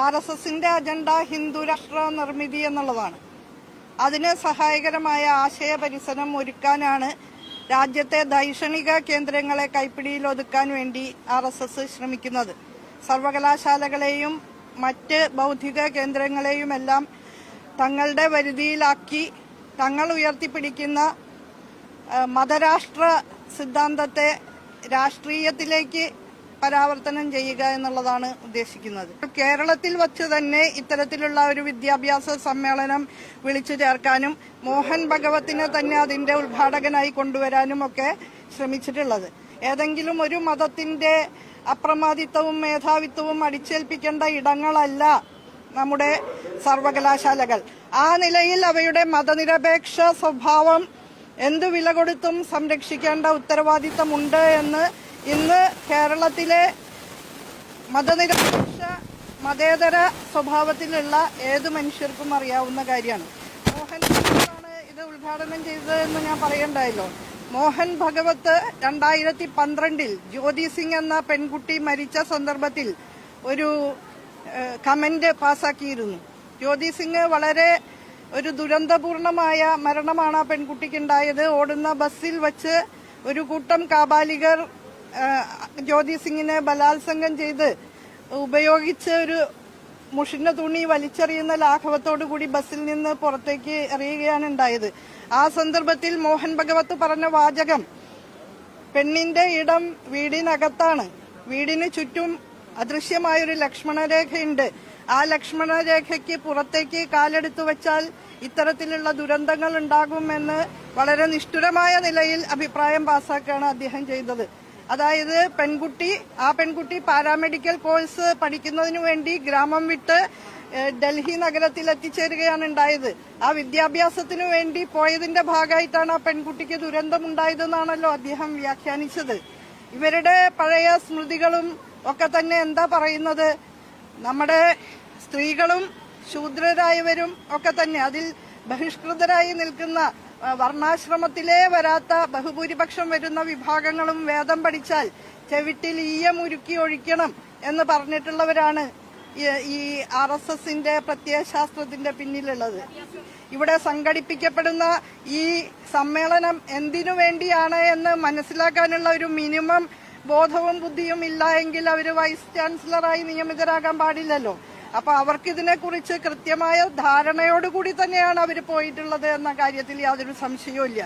R S എസിന്റെ agenda ഹിന്ദു രാഷ്ട്ര നിർമ്മിതി എന്നുള്ളതാണ്. അതിന് സഹായകരമായ ആശയ പരിസരം ഒരുക്കാനാണ് രാജ്യത്തെ ദൈക്ഷണിക കേന്ദ്രങ്ങളെ കൈപ്പിടിയിൽ ഒതുക്കാൻ വേണ്ടി ആർ എസ് എസ് ശ്രമിക്കുന്നത്. സർവകലാശാലകളെയും മറ്റ് ബൗദ്ധിക കേന്ദ്രങ്ങളെയുമെല്ലാം തങ്ങളുടെ വരുതിയിലാക്കി തങ്ങൾ ഉയർത്തിപ്പിടിക്കുന്ന മതരാഷ്ട്ര സിദ്ധാന്തത്തെ രാഷ്ട്രീയത്തിലേക്ക് പരാവർത്തനം ചെയ്യുക എന്നുള്ളതാണ് ഉദ്ദേശിക്കുന്നത്. കേരളത്തിൽ വച്ച് തന്നെ ഇത്തരത്തിലുള്ള ഒരു വിദ്യാഭ്യാസ സമ്മേളനം വിളിച്ചു ചേർക്കാനും മോഹൻ ഭഗവത്തിനെ തന്നെ അതിന്റെ ഉദ്ഘാടകനായി കൊണ്ടുവരാനും ഒക്കെ ശ്രമിച്ചിട്ടുള്ളത്. ഏതെങ്കിലും ഒരു മതത്തിന്റെ അപ്രമാദിത്വവും മേധാവിത്വവും അടിച്ചേൽപ്പിക്കേണ്ട ഇടങ്ങളല്ല നമ്മുടെ സർവകലാശാലകൾ. ആ നിലയിൽ അവയുടെ മതനിരപേക്ഷ സ്വഭാവം എന്തു വില കൊടുത്തും സംരക്ഷിക്കേണ്ട ഉത്തരവാദിത്തമുണ്ട് എന്ന് ഇന്ന് കേരളത്തിലെ മതനിരപേക്ഷ മതേതര സ്വഭാവത്തിലുള്ള ഏത് മനുഷ്യർക്കും അറിയാവുന്ന കാര്യമാണ്. മോഹൻ ഭഗവത്താണ് ഇത് ഉദ്ഘാടനം ചെയ്തതെന്ന് ഞാൻ പറയണ്ടായല്ലോ. മോഹൻ ഭഗവത്ത് രണ്ടായിരത്തി പന്ത്രണ്ടിൽ ജ്യോതി സിംഗ് എന്ന പെൺകുട്ടി മരിച്ച സന്ദർഭത്തിൽ ഒരു കമന്റ് പാസാക്കിയിരുന്നു. ജ്യോതി സിംഗ് വളരെ ഒരു ദുരന്തപൂർണമായ മരണമാണ് ആ പെൺകുട്ടിക്ക് ഉണ്ടായത് ഓടുന്ന ബസ്സിൽ വച്ച് ഒരു കൂട്ടം കാബാലികർ ജ്യോതി സിംഗിനെ ബലാത്സംഗം ചെയ്ത് ഉപയോഗിച്ച ഒരു മുഷിഞ്ഞ തുണി വലിച്ചെറിയുന്ന ലാഘവത്തോടു കൂടി ബസ്സിൽ നിന്ന് പുറത്തേക്ക് എറിയുകയാണ് ഉണ്ടായത്. ആ സന്ദർഭത്തിൽ മോഹൻ ഭഗവത്ത് പറഞ്ഞ വാചകം പെണ്ണിന്റെ ഇടം വീടിനകത്താണ്. വീടിന് ചുറ്റും അദൃശ്യമായൊരു ലക്ഷ്മണരേഖയുണ്ട്. ആ ലക്ഷ്മണരേഖയ്ക്ക് പുറത്തേക്ക് കാലെടുത്തു വച്ചാൽ ഇത്തരത്തിലുള്ള ദുരന്തങ്ങൾ ഉണ്ടാകുമെന്ന് വളരെ നിഷ്ഠുരമായ നിലയിൽ അഭിപ്രായം പാസാക്കുകയാണ് അദ്ദേഹം ചെയ്തത്. അതായത് പെൺകുട്ടി ആ പെൺകുട്ടി പാരാമെഡിക്കൽ കോഴ്സ് പഠിക്കുന്നതിനു വേണ്ടി ഗ്രാമം വിട്ട് ഡൽഹി നഗരത്തിൽ എത്തിച്ചേരുകയാണ് ഉണ്ടായത്. ആ വിദ്യാഭ്യാസത്തിനു വേണ്ടി പോയതിന്റെ ഭാഗമായിട്ടാണ് ആ പെൺകുട്ടിക്ക് ദുരന്തമുണ്ടായതെന്നാണല്ലോ അദ്ദേഹം വ്യാഖ്യാനിച്ചത്. ഇവരുടെ പഴയ സ്മൃതികളും ഒക്കെ തന്നെ എന്താ പറയുന്നത്? നമ്മുടെ സ്ത്രീകളും ശൂദ്രരായവരും ഒക്കെ തന്നെ അതിൽ ബഹിഷ്കൃതരായി നിൽക്കുന്ന വർണാശ്രമത്തിലേ വരാത്ത ബഹുഭൂരിപക്ഷം വരുന്ന വിഭാഗങ്ങളും വേദം പഠിച്ചാൽ ചെവിട്ടിൽ ഈയം ഉരുക്കി ഒഴിക്കണം എന്ന് പറഞ്ഞിട്ടുള്ളവരാണ് ഈ ആർ എസ് എസിന്റെ പ്രത്യയശാസ്ത്രത്തിന്റെ പിന്നിലുള്ളത്. ഇവിടെ സംഘടിപ്പിക്കപ്പെടുന്ന ഈ സമ്മേളനം എന്തിനു വേണ്ടിയാണ് എന്ന് മനസ്സിലാക്കാനുള്ള ഒരു മിനിമം ബോധവും ബുദ്ധിയും ഇല്ല എങ്കിൽ അവർ വൈസ് ചാൻസലറായി നിയമിതരാകാൻ പാടില്ലല്ലോ. അപ്പൊ അവർക്ക് ഇതിനെക്കുറിച്ച് കൃത്യമായ ധാരണയോടുകൂടി തന്നെയാണ് അവർ പോയിട്ടുള്ളത് എന്ന കാര്യത്തിൽ യാതൊരു സംശയവും ഇല്ല